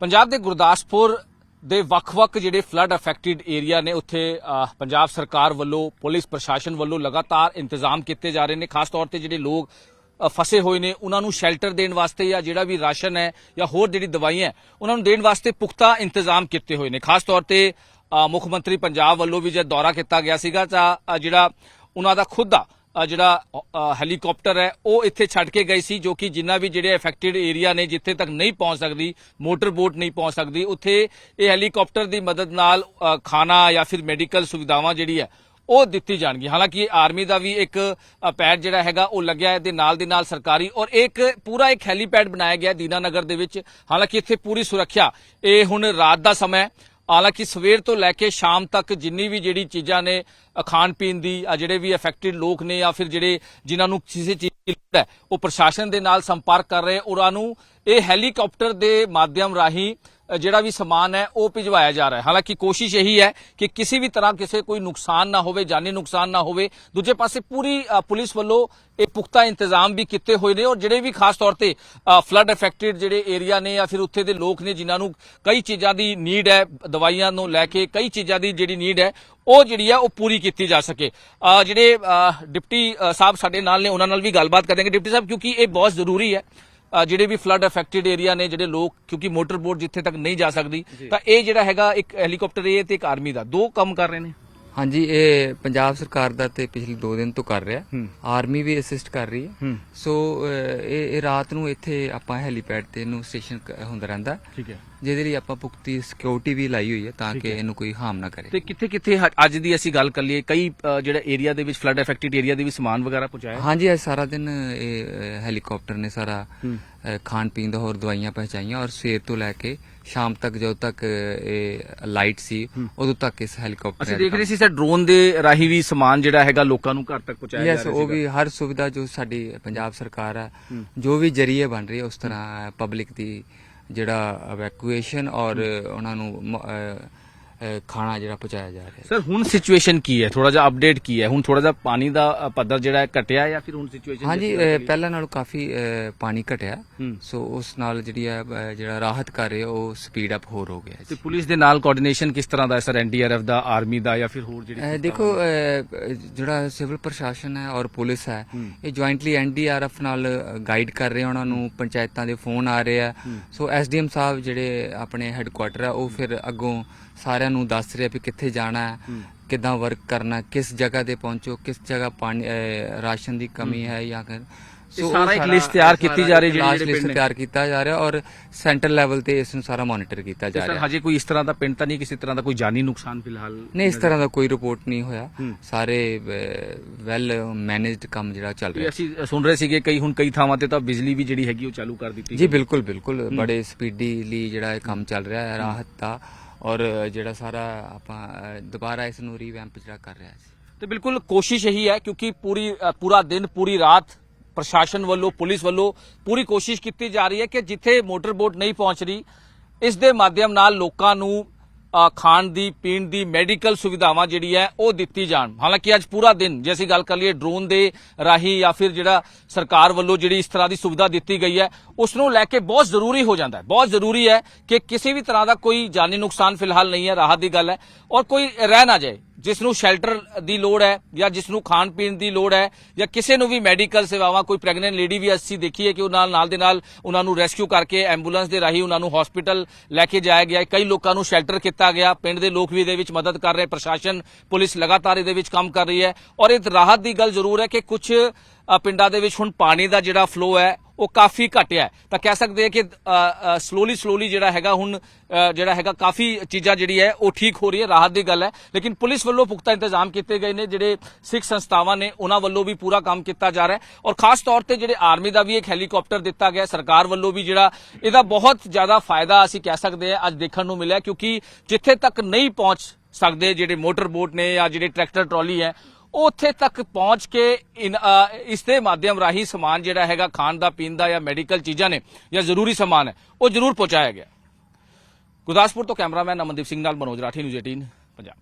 ਪੰਜਾਬ ਦੇ ਗੁਰਦਾਸਪੁਰ ਦੇ ਵੱਖ-ਵੱਖ ਜਿਹੜੇ ਫਲੱਡ ਅਫੈਕਟਡ ਏਰੀਆ ਨੇ, ਉੱਥੇ ਪੰਜਾਬ ਸਰਕਾਰ ਵੱਲੋਂ, ਪੁਲਿਸ ਪ੍ਰਸ਼ਾਸਨ ਵੱਲੋਂ ਲਗਾਤਾਰ ਇੰਤਜ਼ਾਮ ਕੀਤੇ ਜਾ ਰਹੇ ਨੇ। ਖਾਸ ਤੌਰ ਤੇ ਜਿਹੜੇ ਲੋਕ ਫਸੇ ਹੋਏ ਨੇ, ਉਹਨਾਂ ਨੂੰ ਸ਼ੈਲਟਰ ਦੇਣ ਵਾਸਤੇ ਜਾਂ ਜਿਹੜਾ ਵੀ ਰਾਸ਼ਨ ਹੈ ਜਾਂ ਹੋਰ ਜਿਹੜੀ ਦਵਾਈਆਂ ਉਹਨਾਂ ਨੂੰ ਦੇਣ ਵਾਸਤੇ ਪੁਖਤਾ ਇੰਤਜ਼ਾਮ ਕੀਤੇ ਹੋਏ ਨੇ। ਖਾਸ ਤੌਰ ਤੇ ਮੁੱਖ ਮੰਤਰੀ ਪੰਜਾਬ ਵੱਲੋਂ ਵੀ ਜਦ ਦੌਰਾ ਕੀਤਾ ਗਿਆ ਸੀਗਾ ਤਾਂ ਜਿਹੜਾ ਉਹਨਾਂ ਦਾ ਖੁਦ ਦਾ ਜਿਹੜਾ ਅ, ਹੈਲੀਕਾਪਟਰ ਹੈ ਉਹ ਇੱਥੇ ਛੱਡ ਕੇ ਗਏ ਸੀ ਜੋ ਕਿ ਜਿੰਨਾ ਵੀ ਜਿਹੜੇ ਅਫੈਕਟਡ ਏਰੀਆ ਨੇ ਜਿੱਥੇ ਤੱਕ ਨਹੀਂ ਪਹੁੰਚ ਸਕਦੀ ਮੋਟਰ ਬੋਟ ਨਹੀਂ ਪਹੁੰਚ ਸਕਦੀ ਉੱਥੇ ਇਹ ਹੈਲੀਕਾਪਟਰ ਦੀ ਮਦਦ ਨਾਲ ਖਾਣਾ ਜਾਂ ਫਿਰ ਮੈਡੀਕਲ ਸੁਵਿਧਾਵਾਂ ਜਿਹੜੀ ਹੈ ਉਹ ਦਿੱਤੀ ਜਾਣਗੀ ਹਾਲਾਂਕਿ ਆਰਮੀ ਦਾ ਵੀ ਇੱਕ ਪੈਡ ਜਿਹੜਾ ਹੈਗਾ ਉਹ ਲੱਗਿਆ ਹੈ ਦੇ ਨਾਲ ਦੇ ਨਾਲ ਸਰਕਾਰੀ ਔਰ ਇੱਕ ਪੂਰਾ ਇੱਕ ਹੈਲੀਪੈਡ ਬਣਾਇਆ ਗਿਆ ਦੀਨਾਨਗਰ ਦੇ ਵਿੱਚ। ਹਾਲਾਂਕਿ ਇੱਥੇ ਪੂਰੀ ਸੁਰੱਖਿਆ ਇਹ ਹੁਣ ਰਾਤ ਦਾ ਸਮਾਂ ਹਾਲਾਂਕਿ ਸਵੇਰ ਤੋਂ ਲੈ ਕੇ ਸ਼ਾਮ ਤੱਕ ਜਿੰਨੀ ਵੀ ਜਿਹੜੀ ਚੀਜ਼ਾਂ ਨੇ ਖਾਣ ਪੀਣ ਦੀ ਆ ਜਿਹੜੇ ਵੀ ਅਫੈਕਟਡ ਲੋਕ ਨੇ ਜਾਂ ਫਿਰ ਜਿਹੜੇ ਜਿਨ੍ਹਾਂ ਨੂੰ ਕਿਸੇ ਚੀਜ਼ ਹੈ, ਉਹ ਪ੍ਰਸ਼ਾਸਨ ਦੇ ਨਾਲ ਸੰਪਰਕ ਕਰ ਰਹੇ ਉਹਨਾਂ ਨੂੰ ਇਹ ਹੈਲੀਕਾਪਟਰ ਦੇ ਮਾਧਿਅਮ ਰਾਹੀਂ ਜਿਹੜਾ ਵੀ ਸਮਾਨ ਹੈ, ਉਹ ਭਿਜਵਾਇਆ ਜਾ ਰਿਹਾ ਹੈ। ਹਾਲਾਂਕਿ ਕੋਸ਼ਿਸ਼ ਇਹੀ ਹੈ ਕਿ ਕਿਸੇ ਵੀ ਤਰ੍ਹਾਂ ਕਿਸੇ ਕੋਈ ਨੁਕਸਾਨ ਨਾ ਹੋਵੇ, ਜਾਨੀ ਨੁਕਸਾਨ ਨਾ ਹੋਵੇ। ਦੂਜੇ ਪਾਸੇ ਪੂਰੀ ਪੁਲਿਸ ਵੱਲੋਂ ਇਹ ਪੁਖਤਾ ਇੰਤਜ਼ਾਮ ਵੀ ਕੀਤੇ ਹੋਏ ਨੇ ਔਰ ਜਿਹੜੇ ਵੀ ਖਾਸ ਤੌਰ ਤੇ ਫਲੱਡ ਅਫੈਕਟਡ ਜਿਹੜੇ ਏਰੀਆ ਨੇ ਜਾਂ ਫਿਰ ਉੱਥੇ ਦੇ ਲੋਕ ਨੇ ਜਿਨ੍ਹਾਂ ਨੂੰ ਕਈ ਚੀਜ਼ਾਂ ਦੀ ਨੀਡ ਹੈ, ਦਵਾਈਆਂ ਨੂੰ ਲੈ ਕੇ ਕਈ ਚੀਜ਼ਾਂ ਦੀ ਜਿਹੜੀ ਨੀਡ ਹੈ, ਉਹ ਜਿਹੜੀ ਹੈ, ਉਹ ਪੂਰੀ ਕੀਤੀ ਜਾ ਸਕੇ। ਜਿਹੜੇ ਡਿਪਟੀ ਸਾਹਿਬ ਸਾਡੇ ਨਾਲ ਨੇ, ਉਹਨਾਂ ਨਾਲ ਵੀ ਗੱਲਬਾਤ ਕਰਾਂਗੇ। ਡਿਪਟੀ ਸਾਹਿਬ, ਕਿਉਂਕਿ ਇਹ ਬਹੁਤ ਜ਼ਰੂਰੀ ਹੈ। ਜਿਹੜੇ ਵੀ ਫਲੱਡ ਅਫੈਕਟਡ ਏਰੀਆ ਨੇ, ਜਿਹੜੇ ਲੋਕ, ਕਿਉਂਕਿ ਮੋਟਰ ਬੋਟ ਜਿੱਥੇ ਤੱਕ ਨਹੀਂ ਜਾ ਸਕਦੀ, ਤਾਂ ਇਹ ਜਿਹੜਾ ਹੈਗਾ ਇੱਕ ਹੈਲੀਕਾਪਟਰ ਇਹ ਤੇ ਇੱਕ ਆਰਮੀ ਦਾ, ਦੋ ਕੰਮ ਕਰ ਰਹੇ ਨੇ। ਹਾਂਜੀ ਇਹ ਪੰਜਾਬ ਸਰਕਾਰ ਦਾ ਤੇ ਪਿਛਲੇ 2 ਦਿਨ ਤੋਂ ਕਰ ਰਿਹਾ। ਆਰਮੀ ਵੀ ਅਸਿਸਟ ਕਰ ਰਹੀ ਹੈ। ਸੋ ਇਹ ਇਹ ਰਾਤ ਨੂੰ ਇੱਥੇ ਆਪਾਂ ਹੈਲੀਪੈਡ ਤੇ ਇਹਨੂੰ ਸਟੇਸ਼ਨ ਹੁੰਦਾ ਰਹਿੰਦਾ। ਠੀਕ ਹੈ। ਜਿਹਦੇ ਲਈ ਆਪਾਂ ਪੁਖਤੀ ਸਿਕਿਉਰਿਟੀ ਵੀ ਲਾਈ ਹੋਈ ਹੈ ਤਾਂ ਕਿ ਇਹਨੂੰ ਕੋਈ ਹਾਰਮ ਨਾ ਕਰੇ। ਤੇ ਕਿੱਥੇ ਕਿੱਥੇ ਅੱਜ ਦੀ ਅਸੀਂ ਗੱਲ ਕਰ ਲਈਏ ਕਈ ਜਿਹੜਾ ਏਰੀਆ ਦੇ ਵਿੱਚ ਫਲੱਡ ਅਫੈਕਟਡ ਏਰੀਆ ਦੇ ਵਿੱਚ ਸਮਾਨ ਵਗੈਰਾ ਪਹੁੰਚਾਇਆ? ਹਾਂਜੀ ਅੱਜ ਸਾਰਾ ਦਿਨ ਇਹ ਹੈਲੀਕਾਪਟਰ ਨੇ ਸਾਰਾ ਖਾਣ ਪੀਣ ਦਾ ਹੋਰ ਦਵਾਈਆਂ ਪਹੁੰਚਾਈਆਂ ਔਰ ਸਵੇਰ ਤੋਂ ਲੈ ਕੇ ਸ਼ਾਮ ਤੱਕ ਜਦੋਂ ਤੱਕ ਇਹ ਲਾਈਟ ਸੀ ਉਦੋਂ ਤੱਕ ਇਸ ਹੈਲੀਕਾਪਟਰ ਅਸੀਂ ਦੇਖ ਰਹੇ ਸੀ ਸਰ ਡਰੋਨ ਦੇ ਰਾਹੀਂ ਵੀ ਸਮਾਨ ਜਿਹੜਾ ਹੈਗਾ ਲੋਕਾਂ ਨੂੰ ਘਰ ਤੱਕ ਪਹੁੰਚਾਇਆ ਜਾ ਰਿਹਾ ਉਹ ਸੀਗਾ। ਵੀ ਹਰ ਸੁਵਿਧਾ ਜੋ ਸਾਡੀ ਪੰਜਾਬ ਸਰਕਾਰ ਹੈ। ਜੋ ਵੀ ਜਰੀਏ ਬਣ ਰਹੀ ਹੈ ਉਸ ਤਰ੍ਹਾਂ ਪਬਲਿਕ ਦੀ ਜਿਹੜਾ ਇਵੈਕੂਏਸ਼ਨ ਔਰ ਉਹਨਾਂ ਨੂੰ ਖਾਣਾ ਜਿਹੜਾ ਪਹੁੰਚਾਇਆ ਜਾ ਰਿਹਾ ਹੈ। ਸਰ ਹੁਣ ਸਿਚੁਏਸ਼ਨ ਕੀ ਹੈ? ਥੋੜਾ ਜਿਹਾ ਅਪਡੇਟ ਕੀ ਹੈ? ਹੁਣ ਥੋੜਾ ਜਿਹਾ ਪਾਣੀ ਦਾ ਪੱਧਰ ਜਿਹੜਾ ਹੈ ਘਟਿਆ ਜਾਂ ਫਿਰ ਹੁਣ ਸਿਚੁਏਸ਼ਨ ਹਾਂਜੀ ਪਹਿਲਾਂ ਨਾਲੋਂ ਕਾਫੀ ਪਾਣੀ ਘਟਿਆ। ਸੋ ਉਸ ਨਾਲ ਜਿਹੜੀ ਹੈ ਜਿਹੜਾ ਰਾਹਤ ਕਰ ਰਹੇ ਉਹ ਸਪੀਡ ਅਪ ਹੋਰ ਹੋ ਗਿਆ ਤੇ ਪੁਲਿਸ ਦੇ ਨਾਲ ਕੋਆਰਡੀਨੇਸ਼ਨ ਕਿਸ ਤਰ੍ਹਾਂ ਦਾ ਹੈ ਸਰ? ਐਨਡੀਆਰਐਫ ਦਾ ਆਰਮੀ ਦਾ ਜਾਂ ਫਿਰ ਹੋਰ ਜਿਹੜੀ ਦੇਖੋ ਜਿਹੜਾ ਸਿਵਲ ਪ੍ਰਸ਼ਾਸਨ ਹੈ ਔਰ ਪੁਲਿਸ ਹੈ ਇਹ ਜੁਆਇੰਟਲੀ ਐਨਡੀਆਰਐਫ ਨਾਲ ਗਾਈਡ ਕਰ ਰਹੇ ਉਹਨਾਂ ਨੂੰ ਪੰਚਾਇਤਾਂ ਦੇ ਫੋਨ ਆ ਰਹੇ ਆ। ਸੋ ਐਸਡੀਐਮ ਸਾਹਿਬ ਜਿਹੜੇ ਆਪਣੇ ਹੈੱਡਕੁਆਟਰ ਆ ਉਹ ਫਿਰ ਅੱਗੋਂ ਸਾਰਿਆਂ ਨੂੰ ਦੱਸ ਰਹੇ ਵੀ ਕਿੱਥੇ ਜਾਣਾ ਹੈ ਕਿੱਦਾਂ ਵਰਕ ਕਰਨਾ ਕਿਸ ਜਗ੍ਹਾ ਤੇ ਪਹੁੰਚੋ ਕਿਸ ਜਗ੍ਹਾ ਪਾਣੀ ਅਹ, ਰਾਸ਼ਨ ਦੀ ਕਮੀ ਹੈ। ਜਾਂ ਫਿਰ ਇਹ ਸਾਰਾ ਇੱਕ list ਤਿਆਰ ਕੀਤੀ ਜਾ ਰਹੀ ਜਿਹੜੀ- ਜਿਹੜੇ ਲਿਸਟ ਪਿੰਡ ਨੇ। ਤਿਆਰ ਕੀਤਾ ਜਾ ਰਿਹਾ ਔਰ ਸੈਂਟਰ ਲੈਵਲ ਤੇ ਇਸ ਨੂੰ ਸਾਰਾ ਮੋਨੀਟਰ ਕੀਤਾ ਜਾ ਸਰ ਰਿਹਾ। ਹਜੇ ਕੋਈ ਇਸ ਤਰ੍ਹਾਂ ਦਾ ਪਿੰਡ ਤਾਂ ਨਹੀਂ ਕਿਸੇ ਤਰ੍ਹਾਂ ਦਾ ਕੋਈ ਜਾਨੀ ਨੁਕਸਾਨ ਫਿਲਹਾਲ ਨਹੀਂ ਇਸ ਤਰ੍ਹਾਂ ਦਾ ਕੋਈ ਰਿਪੋਰਟ ਨਹੀਂ ਹੋਇਆ। ਸਾਰੇ ਵੈਲ ਮੈਨੇਜਡ ਕੰਮ ਜਿਹੜਾ ਚੱਲ ਰਿਹਾ। ਅਸੀਂ ਸੁਣ ਰਹੇ ਸੀਗੇ ਕਈ ਹੁਣ ਕਈ ਥਾਵਾਂ ਤੇ ਤਾਂ ਬਿਜਲੀ ਵੀ ਜਿਹੜੀ ਹੈਗੀ ਉਹ ਚਾਲੂ ਕਰ ਦਿੱਤੀ ਜੀ ਬਿਲਕੁਲ ਬਿਲਕੁਲ। ਬੜੇ ਸਪੀਡੀਲੀ ਜਿਹੜਾ ਇਹ ਕੰਮ ਚੱਲ ਰਿਹਾ ਹੈ। ਰਾਹਤ ਦਾ। ਔਰ ਜਿਹੜਾ ਸਾਰਾ ਆਪਾਂ ਦੁਬਾਰਾ ਇਸ ਨੂੰ ਰੀਵੈਂਪ ਜਿਹੜਾ ਕਰ ਰਿਹਾ ਸੀ ਤੇ ਬਿਲਕੁਲ ਕੋਸ਼ਿਸ਼ ਇਹੀ ਹੈ ਕਿਉਂਕਿ ਪੂਰੀ ਪੂਰਾ ਦਿਨ, ਪੂਰੀ ਰਾਤ ਪ੍ਰਸ਼ਾਸਨ ਵੱਲੋਂ, ਪੁਲਿਸ ਵੱਲੋਂ ਪੂਰੀ ਕੋਸ਼ਿਸ਼ ਕੀਤੀ ਜਾ ਰਹੀ ਹੈ ਕਿ ਜਿੱਥੇ ਮੋਟਰ ਬੋਟ ਨਹੀਂ ਪਹੁੰਚ ਰਹੀ, ਇਸ ਦੇ ਮਾਧਿਅਮ ਨਾਲ ਲੋਕਾਂ ਨੂੰ ਖਾਣ ਦੀ, ਪੀਣ ਦੀ ਮੈਡੀਕਲ ਸੁਵਿਧਾਵਾਂ ਜਿਹੜੀ ਹੈ, ਉਹ ਦਿੱਤੀ ਜਾਣ। ਹਾਲਾਂਕਿ ਅੱਜ ਪੂਰਾ ਦਿਨ, ਜੇ ਅਸੀਂ ਗੱਲ ਕਰ ਲਈਏ ਡਰੋਨ ਦੇ ਰਾਹੀਂ ਜਾਂ ਫਿਰ ਜਿਹੜਾ ਸਰਕਾਰ ਵੱਲੋਂ ਜਿਹੜੀ ਇਸ ਤਰ੍ਹਾਂ ਦੀ ਸੁਵਿਧਾ ਦਿੱਤੀ ਗਈ ਹੈ, ਉਸ ਨੂੰ ਲੈ ਕੇ ਬਹੁਤ ਜ਼ਰੂਰੀ ਹੋ ਜਾਂਦਾ ਹੈ। ਬਹੁਤ ਜ਼ਰੂਰੀ ਹੈ ਕਿ ਕਿਸੇ ਵੀ ਤਰ੍ਹਾਂ ਦਾ ਕੋਈ ਜਾਨੀ ਨੁਕਸਾਨ ਫਿਲਹਾਲ ਨਹੀਂ ਹੈ, ਰਾਹਤ ਦੀ ਗੱਲ ਹੈ। ਔਰ ਕੋਈ ਰਹਿ ਨਾ ਜਾਏ। ਜਿਸ ਨੂੰ ਸ਼ੈਲਟਰ ਦੀ ਲੋੜ ਹੈ ਜਾਂ ਜਿਸ ਨੂੰ ਖਾਣ ਪੀਣ ਦੀ ਲੋੜ ਹੈ ਜਾਂ ਕਿਸੇ ਨੂੰ ਵੀ ਮੈਡੀਕਲ ਸੇਵਾਵਾਂ, ਕੋਈ ਪ੍ਰੈਗਨੈਂਟ ਲੇਡੀ ਵੀ ਅਸੀਂ ਦੇਖੀ ਹੈ ਕਿ ਉਹ ਨਾਲ ਨਾਲ ਦੇ ਨਾਲ ਉਹਨਾਂ ਨੂੰ ਰੈਸਕਿਊ ਕਰਕੇ, ਐਂਬੂਲੈਂਸ ਦੇ ਰਾਹੀਂ ਉਹਨਾਂ ਨੂੰ ਹਸਪੀਟਲ ਲੈ ਕੇ ਜਾਇਆ ਗਿਆ ਕਈ ਲੋਕਾਂ ਨੂੰ ਸ਼ੈਲਟਰ ਕੀਤਾ ਗਿਆ। ਪਿੰਡ ਦੇ ਲੋਕ ਵੀ ਇਹਦੇ ਵਿੱਚ ਮਦਦ ਕਰ ਰਹੇ। ਪ੍ਰਸ਼ਾਸਨ, ਪੁਲਿਸ ਲਗਾਤਾਰ ਇਹਦੇ ਵਿੱਚ ਕੰਮ ਕਰ ਰਹੀ ਹੈ। ਔਰ ਇਹ ਰਾਹਤ ਦੀ ਗੱਲ ਜ਼ਰੂਰ ਹੈ ਕਿ ਕੁਝ ਪਿੰਡਾਂ ਦੇ ਵਿੱਚ ਹੁਣ ਪਾਣੀ ਦਾ ਜਿਹੜਾ ਫਲੋ ਹੈ ਉਹ ਕਾਫੀ ਘਟਿਆ ਤਾਂ ਕਹਿ ਸਕਦੇ ਹਾਂ ਕਿ ਸਲੋਲੀ ਸਲੋਲੀ ਜਿਹੜਾ ਹੈਗਾ ਹੁਣ ਜਿਹੜਾ ਹੈਗਾ ਕਾਫੀ ਚੀਜ਼ਾਂ ਜਿਹੜੀ ਹੈ, ਉਹ ਠੀਕ ਹੋ ਰਹੀ ਹੈ, ਰਾਹਤ ਦੀ ਗੱਲ ਹੈ। ਲੇਕਿਨ ਪੁਲਿਸ ਵੱਲੋਂ ਪੁਖਤਾ ਇੰਤਜ਼ਾਮ ਕੀਤੇ ਗਏ ਨੇ, ਜਿਹੜੇ ਸਿੱਖ ਸੰਸਥਾਵਾਂ ਨੇ, ਉਹਨਾਂ ਵੱਲੋਂ ਵੀ ਪੂਰਾ ਕੰਮ ਕੀਤਾ ਜਾ ਰਿਹਾ ਹੈ। ਔਰ ਖਾਸ ਤੌਰ ਤੇ ਜਿਹੜੇ ਆਰਮੀ ਦਾ ਵੀ ਇੱਕ ਹੈਲੀਕਾਪਟਰ ਦਿੱਤਾ ਗਿਆ, ਸਰਕਾਰ ਵੱਲੋਂ ਵੀ ਜਿਹੜਾ, ਇਹਦਾ ਬਹੁਤ ਜ਼ਿਆਦਾ ਫਾਇਦਾ ਅਸੀਂ ਕਹਿ ਸਕਦੇ ਹਾਂ, ਅੱਜ ਦੇਖਣ ਨੂੰ ਮਿਲਿਆ ਕਿਉਂਕਿ ਜਿੱਥੇ ਤੱਕ ਨਹੀਂ ਪਹੁੰਚ ਸਕਦੇ ਜਿਹੜੇ ਮੋਟਰ ਬੋਟ ਨੇ ਜਾਂ ਜਿਹੜੇ ਟਰੈਕਟਰ, ਟਰਾਲੀ ਹੈ ਉੱਥੇ ਤੱਕ ਪਹੁੰਚ ਕੇ ਇਨ- ਇਸ ਦੇ ਮਾਧਿਅਮ ਰਾਹੀਂ ਸਮਾਨ ਜਿਹੜਾ ਹੈਗਾ, ਖਾਣ ਦਾ, ਪੀਣ ਦਾ ਜਾਂ ਮੈਡੀਕਲ ਚੀਜ਼ਾਂ ਨੇ, ਜਾਂ ਜ਼ਰੂਰੀ ਸਮਾਨ ਹੈ, ਉਹ ਜ਼ਰੂਰ ਪਹੁੰਚਾਇਆ ਗਿਆ। ਗੁਰਦਾਸਪੁਰ ਤੋਂ ਕੈਮਰਾਮੈਨ ਅਮਨਦੀਪ ਸਿੰਘ ਨਾਲ ਮਨੋਜ ਰਾਠੀ, ਨਿਊਜ਼ 18 ਪੰਜਾਬ।